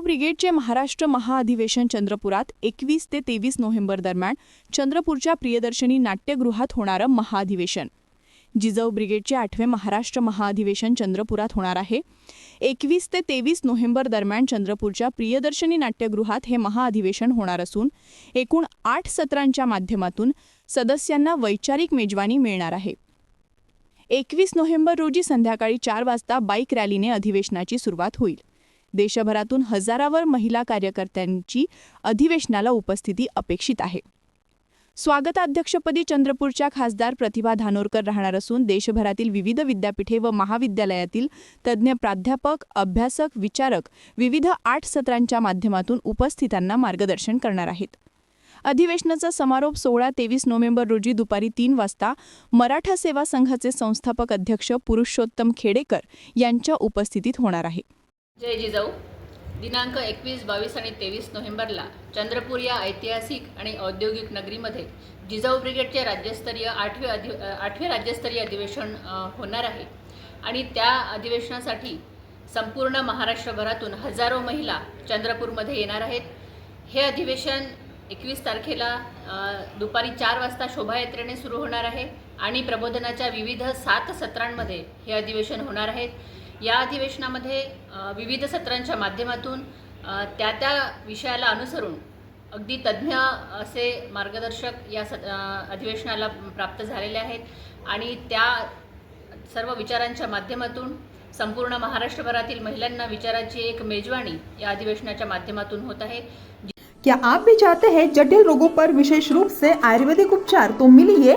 ब्रिगेडचे महाराष्ट्र महाअधिवेशन चंद्रपुरात एकवीस ते तेवीस नोव्हेंबर दरम्यान चंद्रपूरच्या प्रियदर्शनी नाट्यगृहात होणारं महाअधिवेशन. जिजाऊ ब्रिगेडचे आठवे महाराष्ट्र महाअधिवेशन चंद्रपुरात होणार आहे. एकवीस ते तेवीस नोव्हेंबर दरम्यान चंद्रपूरच्या प्रियदर्शनी नाट्यगृहात हे महाअधिवेशन होणार असून एकूण आठ सत्रांच्या माध्यमातून सदस्यांना वैचारिक मेजवानी मिळणार आहे. एकवीस नोव्हेंबर रोजी संध्याकाळी चार वाजता बाईक रॅलीने अधिवेशनाची सुरुवात होईल. देशभरातून हजारावर महिला कार्यकर्त्यांची अधिवेशनाला उपस्थिती अपेक्षित आहे. स्वागताध्यक्षपदी चंद्रपूरच्या खासदार प्रतिभा धानोरकर राहणार असून देशभरातील विविध विद्यापीठे व महाविद्यालयातील तज्ज्ञ प्राध्यापक अभ्यासक विचारक विविध आठ सत्रांच्या माध्यमातून उपस्थितांना मार्गदर्शन करणार आहेत. अधिवेशनाचा समारोप सोळा तेवीस नोव्हेंबर रोजी दुपारी तीन वाजता मराठा सेवा संघाचे संस्थापक अध्यक्ष पुरुषोत्तम खेडेकर यांच्या उपस्थितीत होणार आहे. जय जिजाऊ. दिनांक एकवीस बावीस आणि तेवीस नोव्हेंबरला चंद्रपूर या ऐतिहासिक आणि औद्योगिक नगरीमध्ये जिजाऊ ब्रिगेडचे राज्यस्तरीय आठवे अधि आठवे राज्यस्तरीय अधिवेशन होणार आहे. आणि त्या अधिवेशनासाठी संपूर्ण महाराष्ट्रभरातून हजारो महिला चंद्रपूरमध्ये येणार आहेत. हे अधिवेशन एकवीस तारखेला दुपारी चार वाजता शोभायात्रेने सुरू होणार आहे आणि प्रबोधनाच्या विविध सात सत्रांमध्ये हे अधिवेशन होणार आहेत या अधिवेशनामध्ये विविध सत्रांच्या माध्यमातून त्या त्या विषयाला अनुसरून अगदी तज्ज्ञ असे मार्गदर्शक या स अधिवेशनाला प्राप्त झालेले आहेत आणि त्या सर्व विचारांच्या माध्यमातून संपूर्ण महाराष्ट्रभरातील महिलांना विचाराची एक मेजवानी या अधिवेशनाच्या माध्यमातून होत आहे. क्या आप भी चाहते हैं जटिल रोगों पर विशेष रूप से आयुर्वेदिक उपचार? तो मिलिए